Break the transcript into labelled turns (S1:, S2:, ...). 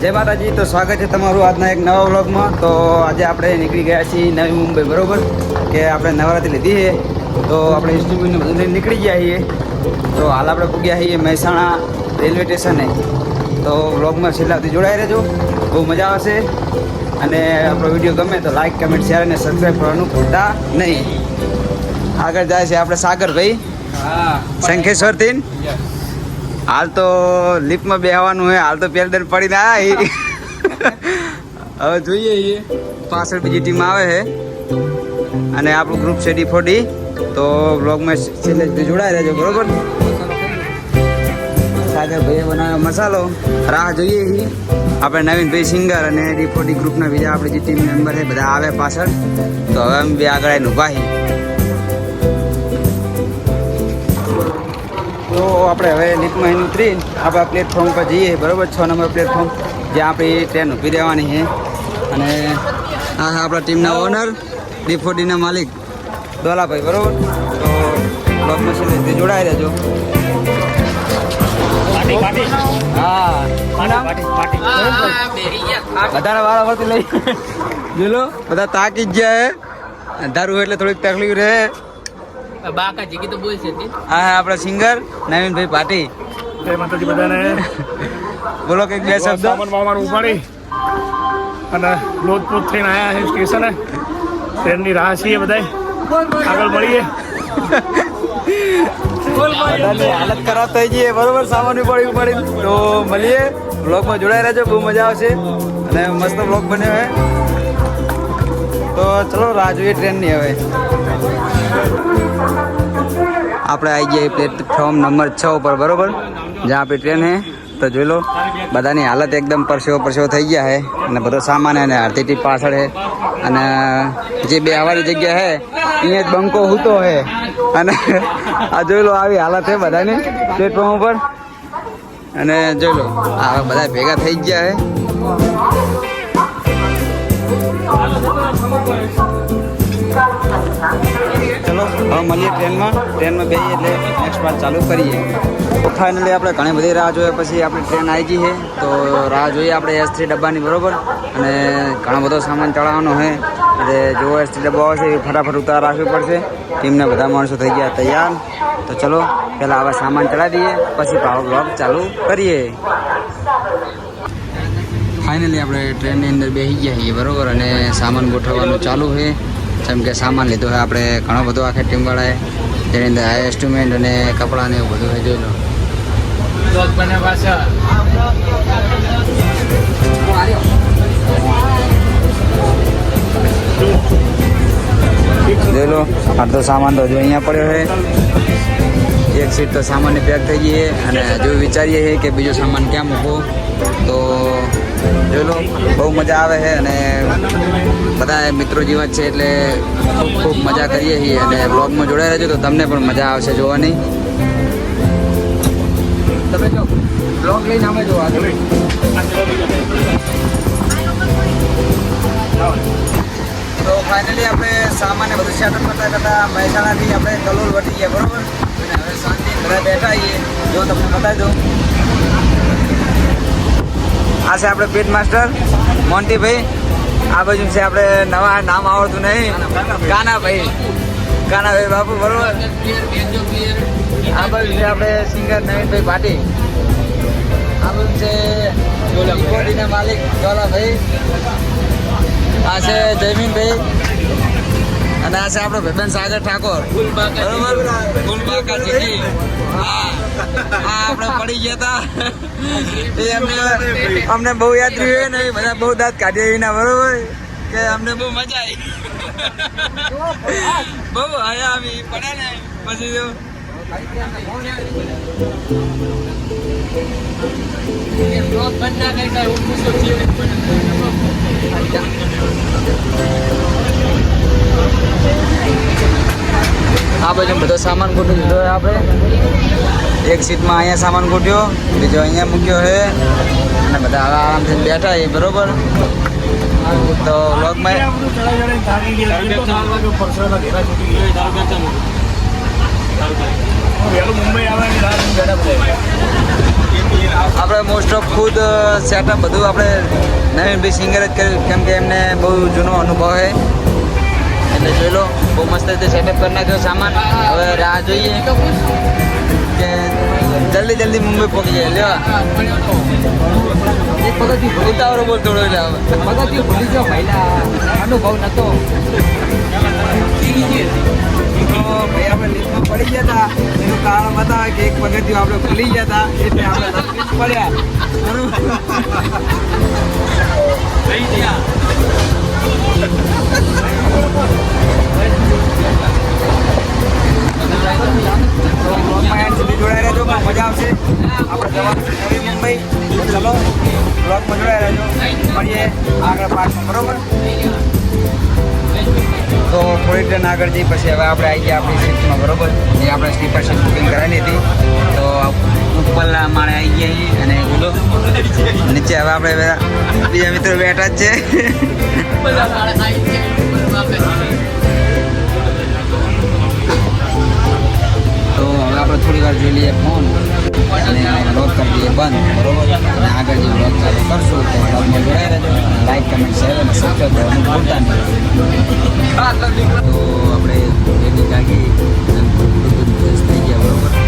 S1: જય માતાજી તો સ્વાગત છે તમારું આજના એક નવા વ્લોગમાં. તો આજે આપણે નીકળી ગયા છીએ નવી મુંબઈ બરોબર? કે આપણે નવરાત્રી લીધી છે. તો આપણે ઇન્સ્ટ્રુમેન્ટને બધું લઈને નીકળી ગયા છીએ. તો હાલ આપણે પૂગ્યા છીએ મહેસાણા રેલવે સ્ટેશને. તો વ્લોગમાં છેલ્લા સુધી જોડાઈ રહેજો. બહુ મજા આવશે. અને આપણો વીડિયો ગમે તો લાઇક કમેન્ટ શેર અને સબસ્ક્રાઈબ કરવાનું ભૂલતા નહીં. આગળ જાય છે આપણે સાગરભાઈ. શંખેશ્વરથી. હાલ તો લિફ્ટમાં બેહવાનું હે, હાલ તો પેરદર પડી ના હવે જોઈએ પાછળ બીજી ટીમ આવે છે અને આપણું ગ્રુપ છે ડી ફોડી તો બ્લોગમાં છેલ્લે જોડાઈ રહેજો, બરોબર? સાગર ભાઈએ બનાવ્યો મસાલો. રાહ જોઈએ છીએ આપણે નવીનભાઈ સિંગર અને ડી ફોડી ગ્રુપના બીજા આપણી જે ટીમ મેમ્બર છે, બધા આવે પાછળ. તો હવે અમે બે આગળ આવીને ઊભા છીએ આપણે હવે લિફ્ટમાં અહીં ઉતરી આપણા પ્લેટફોર્મ પર જઈએ બરાબર? છ નંબર પ્લેટફોર્મ જ્યાં આપણી ટ્રેન ઊભી રહેવાની છે. અને આ આપણા ટીમના ઓનર ડીફોડીના માલિક દોલાભાઈ બરાબર? તો બસ મશીન જોડાઈ રહેજો. હા. બધાને વાળા પરથી લઈ. જોલો બધા તાકી જ ગયા અંધારું એટલે થોડીક તકલીફ રહે.
S2: બાકા જીગી તો બોલ છે તે
S1: આ આપણા સિંગર નવીનભાઈ પાટી.
S3: જય માતાજી બધાને.
S1: બોલો કંઈક બે શબ્દ.
S3: સામાન વામાન ઉપાડી. અને લોધપોત થઈને આવ્યા છે સ્ટેશને. ટ્રેનની રાહ છીએ બધા આગળ મળીએ.
S1: હાલત ખરાબ થઈ જઈએ બરોબર સામાન ઉપાડી ઉપાડી તો મળીએ. બ્લોગમાં જોડાઈ રહેજો. બહુ મજા આવશે. અને મસ્ત બ્લોગ બન્યો હે. તો ચલો રાહ જોઈએ ટ્રેનની હવે. આપણે આવી ગયા પ્લેટફોર્મ નંબર છ ઉપર, બરોબર? જ્યાં આપણી ટ્રેન હે, તો જોઈ લો, બધાની હાલત એકદમ પરસેવો પરસેવો થઈ ગયા છે અને બધો સામાન અને આરતીટી પાછળ છે અને જે બે આવવાની જગ્યા છે અહીંયા જ બંકો હૂતો છે અને આ જોઈ લો આવી હાલત છે બધાની પ્લેટફોર્મ ઉપર. અને જોઈ લો, આ બધા ભેગા થઈ ગયા છે ચલો, હવે મળીએ ટ્રેનમાં. ટ્રેનમાં બેસીએ એટલે નેક્સ્ટ પાર્ટ ચાલુ કરીએ. ફાઇનલી આપણે ઘણી બધી રાહ જોઈએ પછી આપણી ટ્રેન આવી ગઈ છે. તો રાહ જોઈએ આપણે એસ થ્રી ડબ્બાની, બરોબર? અને ઘણો બધો સામાન ચડાવવાનો છે. એટલે જો એસ થ્રી ડબ્બો આવશે એ ફટાફટ ઉતાર રાખવી પડશે. ટીમના બધા માણસો થઈ ગયા તૈયાર. તો ચલો, પહેલાં આવા સામાન ચડાવી દઈએ. પછી પાવર બ્લોક ચાલુ કરીએ. ફાઇનલી આપણે ટ્રેનની અંદર બેસી ગયા છીએ, બરોબર? અને સામાન ગોઠવવાનું ચાલુ છે. જેમ કે સામાન લીધો છે આપણે ઘણો બધો આખે ટીમવાળાએ જેની અંદર એસ્ટિમેન્ટ અને કપડાં ને એવું બધું હોય, જોઈ લો.
S2: તો
S1: જોઈ અડધો સામાન તો હજુ અહીંયા પડ્યો છે. એક સીટ તો સામાનની પેક થઈ ગઈ છે, અને હજુ વિચારીએ છીએ કે બીજો સામાન ક્યાં મૂકવો. તો જોઈ લો, બહુ મજા આવે છે અને બધા મિત્રો જીવન છે એટલે ખૂબ ખૂબ મજા કરીએ છીએ અને બ્લોગમાં જોડાઈ રહેજો તો તમને પણ મજા આવશે જોવાની. તમે જો બ્લોગ લઈને અમે જોવા તો ફાઇનલી આપણે સામાન્ય બધું સેટઅપ કરતા કરતા મહેસાણાથી આપણે કલોલ વટી ગયા, બરોબર? અને હવે શાંતિ ઘરે બેઠા છીએ. જો તમને બતાવી દઉં. આ છે આપણે પેટ માસ્ટર મોન્ટીભાઈ. આ બાજુ છે આપણે નવા, નામ આવડતું નહીં. કાનાભાઈ. કાનાભાઈ બાપુ, બરોબર? આ બાજુ છે આપણે સિંગર નવીનભાઈ પાટી આ બાજુ છે માલિક જોલાભાઈ આ છે જયમીનભાઈ. અને આ છે આપણો ભેબેન સાગર ઠાકોર. બરોબર? ગુલબાકા જીકી હા આપણે પડી ગયા હતા એ અમને અમને બહુ યાદ રહ્યું ને એ બધા બહુ દાંત કાઢ્યા એના બરોબર? કે અમને બહુ મજા આવી. બહુ હયા આવી પડે ને પછી જો.
S2: બંધ ના કરી
S1: આ બાજુ બધો સામાન ગોઠવી દીધો હોય આપણે. એક સીટમાં અહીંયા સામાન ગોઠ્યો બીજો અહીંયા મૂક્યો છે. અને બધા આરામથી બેઠા એ બરોબર? તો વ્લોગમાં આપણે મોસ્ટ ઓફ ખુદ સેટઅપ બધું આપણે નવીનભાઈ સિંગર જ કર્યું, કેમ કે એમને બહુ જૂનો અનુભવ છે. એટલે જોઈ લો, બહુ મસ્ત રીતે સેટઅપ કરી નાખ્યો સામાન. હવે રાહ જોઈએ કે જલ્દી જલ્દી મુંબઈ પહોંચી જાય. લેવા એક પગથિયું ઉતાવળો બોલ થોડો એટલે હવે
S2: પગથિયું ભૂલી જાઓ પહેલા અનુભવ
S1: નહોતો ભાઈ, આપણે લિફ્ટમાં પડી ગયા હતા એનું કારણ બતાવે કે એક પગથિયું આપણે ભૂલી ગયા હતા એટલે આપણે પડ્યા. નવી મુંબઈ ચલો બ્લોગમાં જોડાઈ રહેજો મળીએ આગળ પાર્કમાં બરોબર તો થોડીક ટ્રેન આગળ જઈ પછી હવે આપણે આવી ગયા આપણી સીટમાં બરોબર જે આપણે સ્લીપર સીટ બુકિંગ કરાવી હતી તો ઉપરના માણે આવી ગયા અહીં અને ઉડો નીચે હવે આપણે બીજા મિત્રો બેઠા જ છે તો હવે આપણે થોડી વાર જોઈ લઈએ ફોન. અને બ્લોગ કરી દઈએ બંધ. બરોબર? અને આગળ જે બ્લોગ ચાલુ કરશું, તો બ્લોગમાં જોડાઈ રહેજો. લાઈક કમેન્ટ શેર અને સબસ્ક્રાઈબ કરવાનું ભૂલતા નહીં. તો આપણે એની જાગી થઈ ગયા, બરોબર?